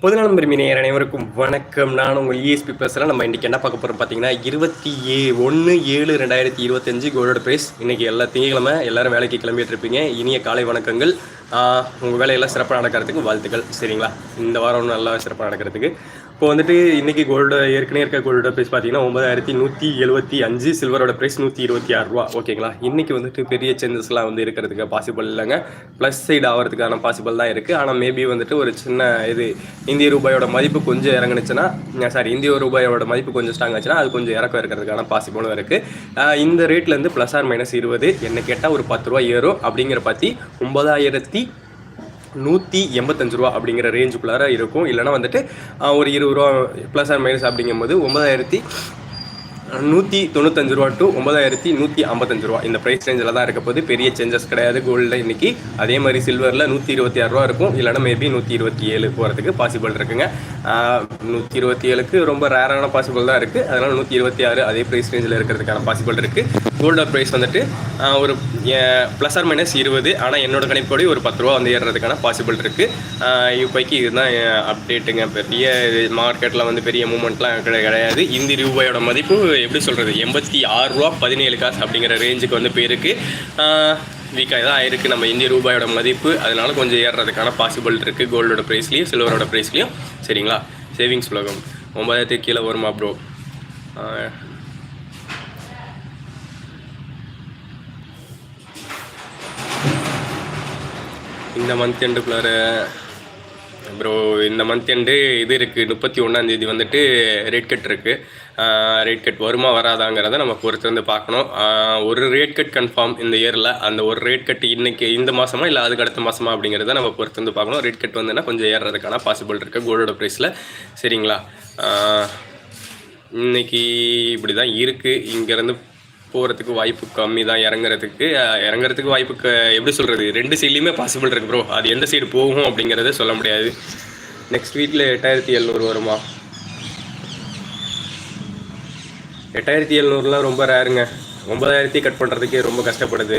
பொதுநலம் விரும்பி நேயர் அனைவருக்கும் வணக்கம். நான் உங்கள் இஎஸ்பி பேசுகிறேன் நம்ம இன்றைக்கி என்ன பார்க்க போகிறோம் பார்த்தீங்கன்னா இருபத்தி ஏ ஒன்று ஏழு ரெண்டாயிரத்தி இருபத்தஞ்சு கோல்டோட ப்ரைஸ் இன்றைக்கி எல்லா திங்கக்கிழமை எல்லாரும் வேலைக்கு கிளம்பிட்டு இருப்பீங்க. இனிய காலை வணக்கங்கள். உங்கள் வேலையெல்லாம் சிறப்பாக நடக்கிறதுக்கு வாழ்த்துக்கள். சரிங்களா? இந்த வாரம் நல்லா சிறப்பாக நடக்கிறதுக்கு. இப்போ வந்துட்டு இன்றைக்கி கோல்டு ஏற்கனவே இருக்க கோல்டோட ப்ரைஸ் பார்த்தீங்கன்னா ஒன்பதாயிரத்தி நூற்றி எழுபத்தி அஞ்சு சில்வரோட ப்ரைஸ் நூற்றி இருபத்தி ஆறு ரூபா. ஓகேங்களா இன்றைக்கி வந்துட்டு பெரிய சேஞ்சஸ்லாம் வந்து இருக்கிறதுக்கு பாசிபிள் இல்லைங்க. ப்ளஸ் சைடு ஆகிறதுக்கான பாசிபிள் தான் இருக்குது ஆனால் மேபி வந்துட்டு ஒரு சின்ன இது இந்திய ரூபாயோட மதிப்பு கொஞ்சம் இறங்குனுச்சுன்னா சாரி இந்திய ரூபாயோட மதிப்பு கொஞ்சம் ஸ்ட்ராங் ஆச்சுன்னா அது கொஞ்சம் இறக்கம் இருக்கிறதுக்கான பாசிபிளும் இருக்குது இந்த ரேட்லேருந்து ப்ளஸ் ஆர் மைனஸ் இருபது. என்ன கேட்டால் ஒரு பத்து ரூபா ஏறும். அப்படிங்கிற பற்றி ஒன்பதாயிரத்தி நூற்றி எண்பத்தஞ்சு ரூபா அப்படிங்கிற ரேஞ்சுக்குள்ளார இருக்கும். இல்லைனா வந்துட்டு ஒரு இருபது ரூபா ப்ளஸ் அண்ட் மைனஸ் அப்படிங்கும்போது ஒன்பதாயிரத்தி நூற்றி தொண்ணூத்தஞ்சு ரூபா டு ஒன்பதாயிரத்தி நூற்றி ஐம்பத்தஞ்சு ரூபா. இந்த ப்ரைஸ் ரேஞ்சில் தான் இருக்க போது பெரிய சேஞ்சஸ் கிடையாது. கோல்டில் இன்னைக்கு. அதே மாதிரி சில்வரில் நூற்றி இருபத்தி ஆறு ரூபா இருக்கும். இல்லைனா மேபி நூற்றி இருபத்தி ஏழு போகிறதுக்கு பாசிபிள் இருக்குங்க. நூற்றி இருபத்தி ஏழுக்கு ரொம்ப ரேரான பாசிபிள் தான் இருக்குது அதனால் நூற்றி இருபத்தி ஆறு அதே ப்ரைஸ் ரேஞ்சில் இருக்கிறதுக்கான பாசிபிள் இருக்குது கோல்டோட ப்ரைஸ் வந்துட்டு ஒரு ப்ளஸ் ஆர் மைனஸ் இருபது. ஆனால் என்னோட கணிப்படி ஒரு பத்து ரூபா வந்து ஏறுறதுக்கான பாசிபிள் இருக்குது இப்போக்கி இதுதான் அப்டேட்டுங்க பெரிய மார்க்கெட்டில் வந்து பெரிய மூமெண்ட்லாம் கிடையாது. இந்தி ரூபாயோட மதிப்பு எப்படி சொல்கிறது எண்பத்தி ஆறு ரூபா பதினேழு காசு அப்படிங்கிற ரேஞ்சுக்கு வந்து போயிருக்கு வீக்காக தான் ஆயிருக்கு. நம்ம இந்திய ரூபாயோட மதிப்பு. அதனால கொஞ்சம் ஏறுறதுக்கான பாசிபிள் இருக்குது கோல்டோட ப்ரைஸ்லேயும் சில்வரோட ப்ரைஸ்லேயும் சரிங்களா? சேவிங்ஸ் உலகம். ஒன்பதாயிரத்துக்கு கீழே வருமா ப்ரோ இந்த மந்த் எண்டுக்குள்ளார ப்ரோ இந்த மந்த் எண்டு இது இருக்குது முப்பத்தி ஒன்றாந்தேதி வந்துட்டு ரேட் கட் இருக்குது ரேட் கட் வருமா வராதாங்கிறத நம்ம பொறுத்து வந்து பார்க்கணும். ஒரு ரேட் கட் கன்ஃபார்ம் இந்த இயரில் அந்த ஒரு ரேட் கட் இன்னைக்கு இந்த மாதமா இல்லை அதுக்கு அடுத்த மாதமா அப்படிங்கிறத நம்ம பொறுத்து வந்து பார்க்கணும். ரேட் கட் வந்துன்னா கொஞ்சம் ஏறுறதுக்கான பாசிபிள் இருக்குது கோல்டோட ப்ரைஸில் சரிங்களா? இன்னைக்கு இப்படி தான் இருக்குது இங்கேருந்து போகிறதுக்கு வாய்ப்பு கம்மி தான் இறங்குறதுக்கு இறங்குறதுக்கு வாய்ப்பு க எப்படி சொல்கிறது ரெண்டு சைட்லேயுமே பாசிபிள் இருக்குது ப்ரோ அது எந்த சைடு போகும் அப்படிங்கிறத சொல்ல முடியாது. நெக்ஸ்ட் வீக்கில் எட்டாயிரத்தி எழுநூறு வருமா? எட்டாயிரத்தி எழுநூறுலாம் ரொம்ப ரேருங்க ஒன்பதாயிரத்தி கட் பண்ணுறதுக்கே ரொம்ப கஷ்டப்படுது.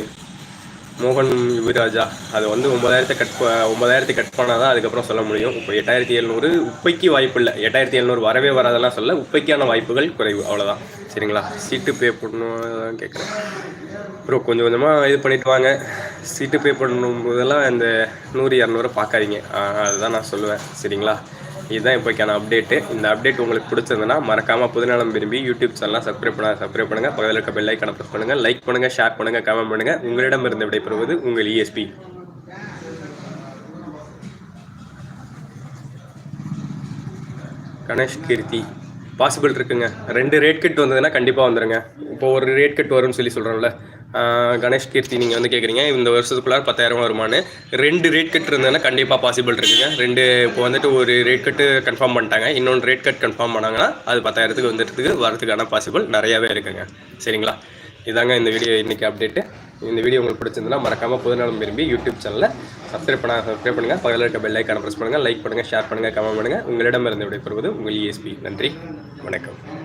மோகன் யுவராஜா. அது வந்து ஒன்பதாயிரத்தை கட் ப- ஒன்பதாயிரத்தை கட் பண்ணால் தான் அதுக்கப்புறம் சொல்ல முடியும். இப்போ எட்டாயிரத்தி எழுநூறு உப்பைக்கு வாய்ப்பு இல்லை. எட்டாயிரத்தி எழுநூறு வரவே வராதெல்லாம் சொல்ல உப்பைக்கான வாய்ப்புகள் குறைவு. அவ்வளோதான் சரிங்களா? சீட்டு பே பண்ணணும் கேட்குறேன் ப்ரோ கொஞ்சம் கொஞ்சமாக இது பண்ணிட்டு வாங்க. சீட்டு பே பண்ணும் போதெல்லாம் இந்த நூறு இரநூறு பார்க்காதீங்க. அதுதான் நான் சொல்லுவேன். சரிங்களா? இதுதான் இப்போக்கான அப்டேட்டு இந்த அப்டேட் உங்களுக்கு பிடிச்சிருந்ததுன்னா மறக்காமல் புதுநலம் விரும்பி யூடியூப் சேனலாம் சப்ஸ்கிரைப் பண்ண சப்ஸ்கிரைப் பண்ணுங்கள் பக்கத்தில் இருக்க பெல் ஐக்கனை ப்ரெஸ் பண்ணுங்கள் லைக் பண்ணுங்கள் ஷேர் பண்ணுங்கள் கமெண்ட் பண்ணுங்கள் உங்களிடமிருந்து விடைபெறுவது உங்கள் இஎஸ்பி கணேஷ் கீர்த்தி பாசிபிள் இருக்குங்க. ரெண்டு ரேட் கட் வந்ததுன்னா கண்டிப்பாக வந்துடுங்க இப்போ ஒரு ரேட் கட் வரும்னு சொல்லி சொல்கிறோம்ல கணேஷ் கீர்த்தி நீங்கள் வந்து கேட்குறீங்க இந்த வருஷத்துக்குள்ளார பத்தாயிரம் வருமானு. ரெண்டு ரேட் கட் இருந்ததுன்னா கண்டிப்பாக பாசிபிள் இருக்குங்க. ரெண்டு இப்போ வந்துட்டு ஒரு ரேட் கட்டு கன்ஃபார்ம் பண்ணிட்டாங்க. இன்னொன்று ரேட் கட் கன்ஃபார்ம் பண்ணாங்கன்னா அது பத்தாயிரத்துக்கு வந்துட்டுக்கு வரதுக்கான பாசிபிள் நிறையாவே இருக்குங்க. சரிங்களா? இதாங்க இந்த வீடியோ இன்றைக்கி அப்டேட்டு இந்த வீடியோ உங்களுக்கு பிடிச்சிருந்தனா மறக்காமல் பொதுநலம் விரும்பி யூடியூப் சேனலில் சப்ஸ்கிரைப் பண்ண சப்ஸ்கிரைப் பண்ணுங்கள் பக்கத்தில் இருக்க பெல் ஐக்கான ப்ரெஸ் பண்ணுங்கள் லைக் பண்ணுங்கள் ஷேர் பண்ணுங்கள் கமெண்ட் பண்ணுங்கள் உங்களிடமிருந்து விடைபெறுவது உங்கள் இஎஸ்பி நன்றி. வணக்கம்.